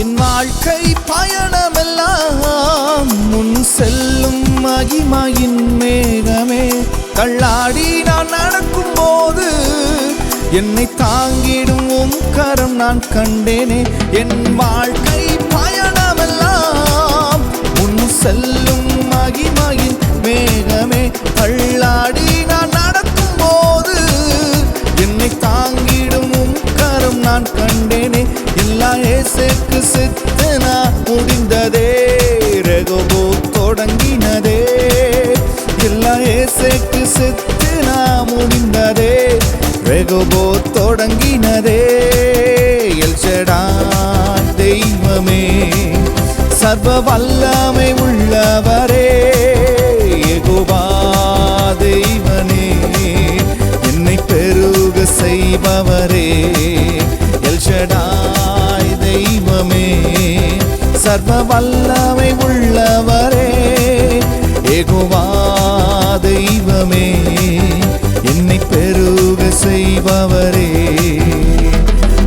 என் வாழ்க்கை பயணமெல்லாம் முன் செல்லும் மகிமையின் மேகமே. கள்ளாடி நான் நடக்கும் போது என்னை தாங்கிடும் உம் கரம் நான் கண்டேனே. என் வாழ்க்கை பயணமெல்லாம் முன் செல்லும் ஏசேக்கு சித்தனா முடிந்ததே ரகுபோ தொடங்கினதே. எல்லா ஏசேக்கு சித்தனா முடிந்ததே ரகுபோ தொடங்கினதே. எல்ஷடா தெய்வமே சர்வ வல்லமை உள்ளவரே. எகுபா தெய்வனே என்னை பெருக செய்பவர். சர்வ வல்லமை உள்ளவரே. எகோவா தெய்வமே என்னை பெருக செய்பவரே.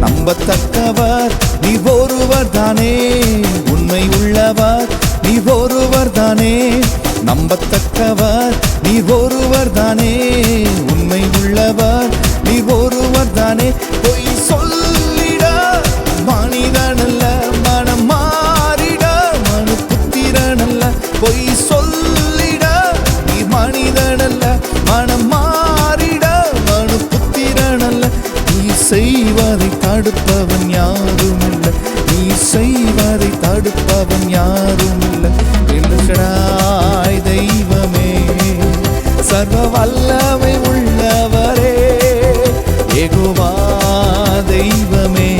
நம்பத்தக்கவர் நீ ஒருவர் தானே. உண்மை உள்ளவர் நீ ஒருவர் தானே. நம்பத்தக்கவர் நீ ஒருவர் தானே. செய்வதை தடுப்பவன் யாரும் இல்லை. எழுஷடாய் தெய்வமே சர்வ வல்லமை உள்ளவரே. எகுவா தெய்வமே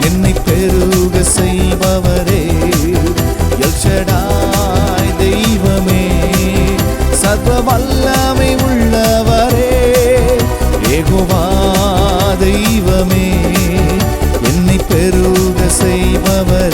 என்னை பெருக செய்பவரே. எல்ஷடாய் தெய்வமே சர்வ வல்லமை உள்ளவரே. ஏகுவா தெய்வமே. என்னை பெருக செய்பவரே எல்ஷடா